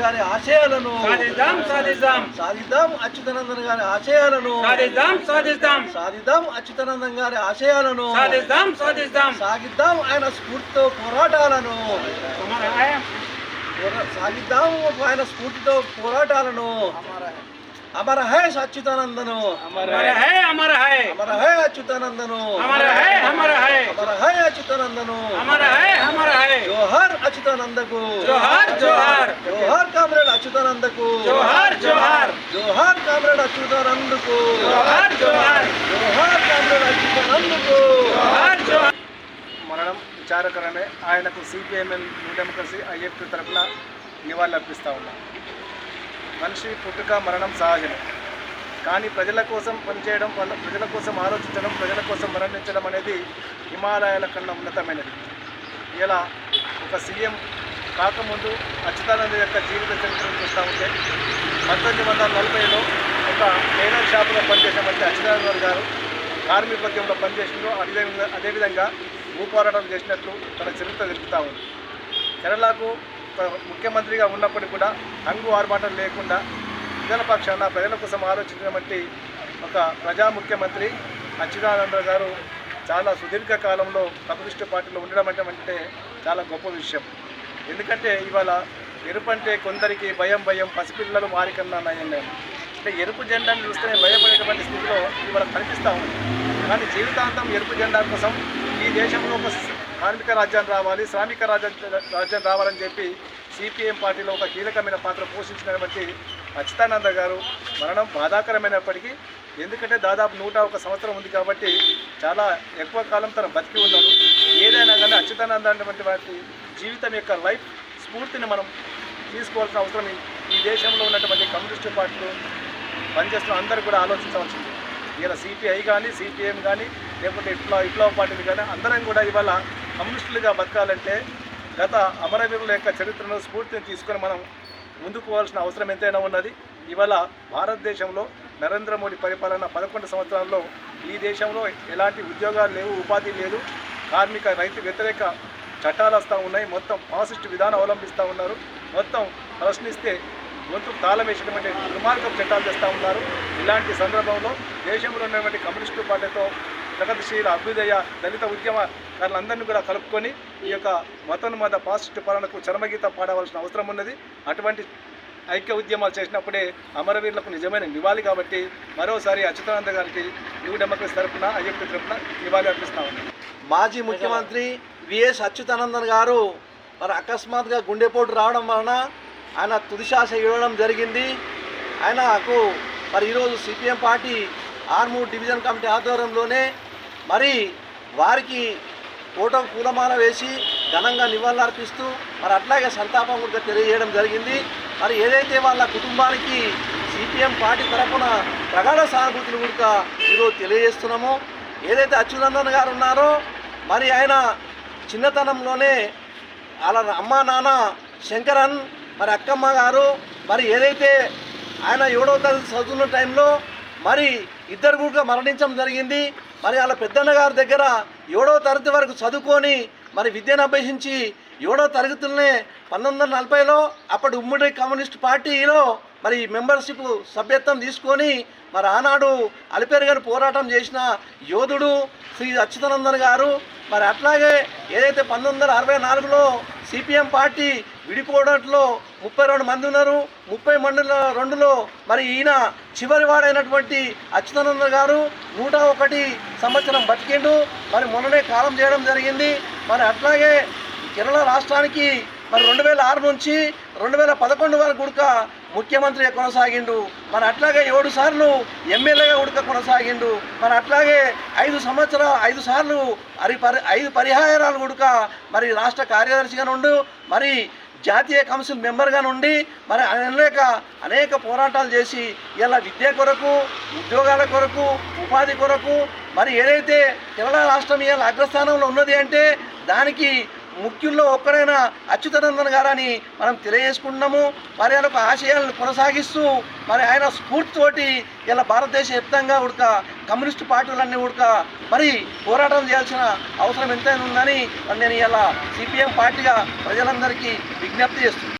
గారి ఆశయాలను సాధిద్దాం సాధిద్దాం. సాధిద్దాం అచ్యుతానందన్ గారి ఆశయాలను సాధిద్దాం సాధిద్దాం. సాధిద్దాం అచ్యుతానందన్ గారి ఆశయాలను సాధిద్దాం సాధిద్దాం. సాగిద్దాం ఆయన స్ఫూర్తితో పోరాటాలను పోరా- సాగిద్దాం ఆయన స్ఫూర్తితో పోరాటాలను అమర హై సచ్చిదానందను. అమర హై అమర హై. అమర హై అచ్యుతానందను. అమర హై అమర హై. అమర హై అచ్యుతానందను. అమర హై అమర హై. జోహార్ అచ్యుతానందకు. జోహార్ జోహార్. జోహర్ కామ్రేడ్ అచ్యుతానందకు. జోహార్ జోహార్. జోహార్ కామ్రేడ్ అచ్యుతానందకు. జోహార్ జోహార్. జోహార్ కామ్రేడ్ అచ్యుతానందకు. జోహార్ జోహార్. మరణం విచారకరమే ఆయనకు సిపిఎంఎల్ న్యూ డెమోక్రసీ ఐఎఫ్టీ తరఫున నివాళులు అర్పిస్తా ఉన్నాం. మనిషి పుట్టుక మరణం సహజమే కానీ ప్రజల కోసం పనిచేయడం వాళ్ళ ప్రజల కోసం ఆలోచించడం ప్రజల కోసం మరణించడం అనేది హిమాలయాల కన్నా ఉన్నతమైనది. ఇలా ఒక సీఎం కాకముందు అచ్యుతానంద యొక్క జీవిత చరిత్రను చూస్తూ ఉంటే పంతొమ్మిది వందల నలభైలో ఒక టైలర్ షాపులో పనిచేసినటువంటి అచ్యుతానంద గారు కార్మికోద్యంలో పనిచేసిందో అదేవిధంగా అదేవిధంగా భూపోరాటం చేసినట్లు తన చరిత్ర తెలుపుతా ఉంది. కేరళకు ముఖ్యమంత్రిగా ఉన్నప్పటికీ కూడా హంగు ఆర్భాటం లేకుండా ప్రజల పక్షాన ప్రజల కోసం ఆలోచించినటువంటి ఒక ప్రజా ముఖ్యమంత్రి అచ్యుతానంద గారు చాలా సుదీర్ఘ కాలంలో కమ్యూనిస్టు పార్టీలో ఉండడం అంటే చాలా గొప్ప విషయం. ఎందుకంటే ఇవాళ ఎరుపు అంటే కొందరికి భయం భయం పసిపిల్లలు మారికన్నా నయం అంటే ఎరుపు జెండాను చూస్తేనే భయపడేటువంటి స్థితిలో ఇవాళ కనిపిస్తూ ఉంది. కానీ జీవితాంతం ఎరుపు జెండా కోసం ఈ దేశంలో ఒక కార్మిక రాజ్యం రావాలి శ్రామిక రాజ్యం రాజ్యం రావాలని చెప్పి సిపిఎం పార్టీలో ఒక కీలకమైన పాత్ర పోషించినటువంటి అచ్యుతానంద గారు మరణం బాధాకరమైనప్పటికీ ఎందుకంటే దాదాపు నూట ఒక సంవత్సరం ఉంది కాబట్టి చాలా ఎక్కువ కాలం తను బతికి ఉన్నాడు. ఏదైనా కానీ అచ్యుతానంద అనేటువంటి వాటి జీవితం యొక్క లైఫ్ స్ఫూర్తిని మనం తీసుకోవాల్సిన అవసరం ఈ- దేశంలో ఉన్నటువంటి కమ్యూనిస్టు పార్టీలు పనిచేస్తున్న అందరూ కూడా ఆలోచించవలసింది. ఇలా సిపిఐ కానీ సిపిఎం కానీ లేకపోతే ఇట్లా విప్లవ పార్టీలు కానీ అందరం కూడా ఇవాళ కమ్యూనిస్టులుగా బతకాలంటే గత అమరవీరుల యొక్క చరిత్రను స్ఫూర్తిని తీసుకొని మనం ముందుకు పోవాల్సిన అవసరం ఎంతైనా ఉన్నది. ఇవాళ భారతదేశంలో నరేంద్ర మోడీ పరిపాలన పదకొండు సంవత్సరాల్లో ఈ దేశంలో ఎలాంటి ఉద్యోగాలు లేవు ఉపాధి లేదు. కార్మిక రైతు వ్యతిరేక చట్టాలు వస్తూ ఉన్నాయి. మొత్తం ఫాసిస్ట్ విధానం అవలంబిస్తూ ఉన్నారు. మొత్తం ప్రశ్నిస్తే గొంతు తాళం వేసినటువంటి దుర్మార్గపు చట్టాలు తెస్తూ ఉన్నారు. ఇలాంటి సందర్భంలో దేశంలో ఉన్నటువంటి కమ్యూనిస్టు పార్టీతో ప్రగతిశీల అభ్యుదయ దళిత ఉద్యమకారులందరినీ కూడా కలుపుకొని ఈ యొక్క మతోన్మత పాసిస్ట్ పాలనకు చరమగీతం పాడవలసిన అవసరం ఉన్నది. అటువంటి ఐక్య ఉద్యమాలు చేసినప్పుడే అమరవీరులకు నిజమైన నివాళి కాబట్టి మరోసారి అచ్యుతానంద గారికి న్యూ డెమోక్రసీ తరఫున అయ్యప్ప తరఫున నివాళి అర్పిస్తా మాజీ ముఖ్యమంత్రి విఎస్ అచ్యుతానందన్ గారు మరి అకస్మాత్తుగా గుండెపోటు రావడం వలన ఆయన తుదిశాస ఇవ్వడం జరిగింది. ఆయనకు మరి ఈరోజు CPM party Armoor division committee ఆధ్వర్యంలోనే మరి వారికి కూటం పూలమాల వేసి ఘనంగా నివాళులర్పిస్తూ మరి అట్లాగే సంతాపం కూడా తెలియజేయడం జరిగింది. మరి ఏదైతే వాళ్ళ కుటుంబానికి సిపిఎం పార్టీ తరఫున ప్రగాఢ సానుభూతులు కూడా ఈరోజు తెలియజేస్తున్నామో. ఏదైతే అచ్యునందన్ గారు ఉన్నారో మరి ఆయన చిన్నతనంలోనే వాళ్ళ అమ్మ నాన్న శంకరన్ మరి అక్కమ్మ గారు మరి ఏదైతే ఆయన ఏడవ తరగతి చదువుతున్న టైంలో మరి ఇద్దరు కూడా మరణించడం జరిగింది. మరి వాళ్ళ పెద్దన్న గారి దగ్గర ఏడో తరగతి వరకు చదువుకొని మరి విద్యను అభ్యసించి ఏడవ తరగతులనే పంతొమ్మిది వందల నలభైలో అప్పటి ఉమ్మడి కమ్యూనిస్ట్ పార్టీలో మరి మెంబర్షిప్ సభ్యత్వం తీసుకొని మరి ఆనాడు అలిపేరు గారు పోరాటం చేసిన యోధుడు శ్రీ అచ్యుతానందన్ గారు. మరి అట్లాగే ఏదైతే పంతొమ్మిది వందల అరవై నాలుగులో సిపిఎం పార్టీ విడిపోవడంలో ముప్పై రెండు మంది ఉన్నారు. ముప్పై మందిలో రెండులో మరి ఈయన చివరి వాడైనటువంటి అచ్యుతానంద గారు నూట ఒకటి సంవత్సరం బతికిండు. మరి మొన్ననే కాలం చేయడం జరిగింది. మరి అట్లాగే కేరళ రాష్ట్రానికి మరి రెండు వేల ఆరు నుంచి రెండు వేల పదకొండు వరకు కూడా ముఖ్యమంత్రిగా కొనసాగిండు. మరి అట్లాగే ఏడు సార్లు ఎమ్మెల్యేగా ఉడక కొనసాగిండు. మరి అట్లాగే ఐదు సంవత్సరాలు ఐదు సార్లు అరి పరి ఐదు పరిహారాలు ఉడక మరి రాష్ట్ర కార్యదర్శిగా నుండు మరి జాతీయ కౌన్సిల్ మెంబర్గా నుండి మరి అనేక అనేక పోరాటాలు చేసి ఇలా విద్య కొరకు ఉద్యోగాల కొరకు ఉపాధి కొరకు మరి ఏదైతే కేరళ రాష్ట్రం ఇలా అగ్రస్థానంలో ఉన్నది అంటే దానికి ముఖ్యుల్లో ఒక్కరైన అచ్యుతానందన్ గారని మనం తెలియజేసుకుంటున్నాము. మరి ఆయన ఒక ఆశయాలను కొనసాగిస్తూ మరి ఆయన స్ఫూర్తితోటి ఇలా భారతదేశ వ్యాప్తంగా ఉడక కమ్యూనిస్టు పార్టీలన్నీ ఉడక మరి పోరాటం చేయాల్సిన అవసరం ఎంతైనా ఉందని మరి నేను ఇలా సిపిఎం పార్టీగా ప్రజలందరికీ విజ్ఞప్తి చేస్తున్నాను.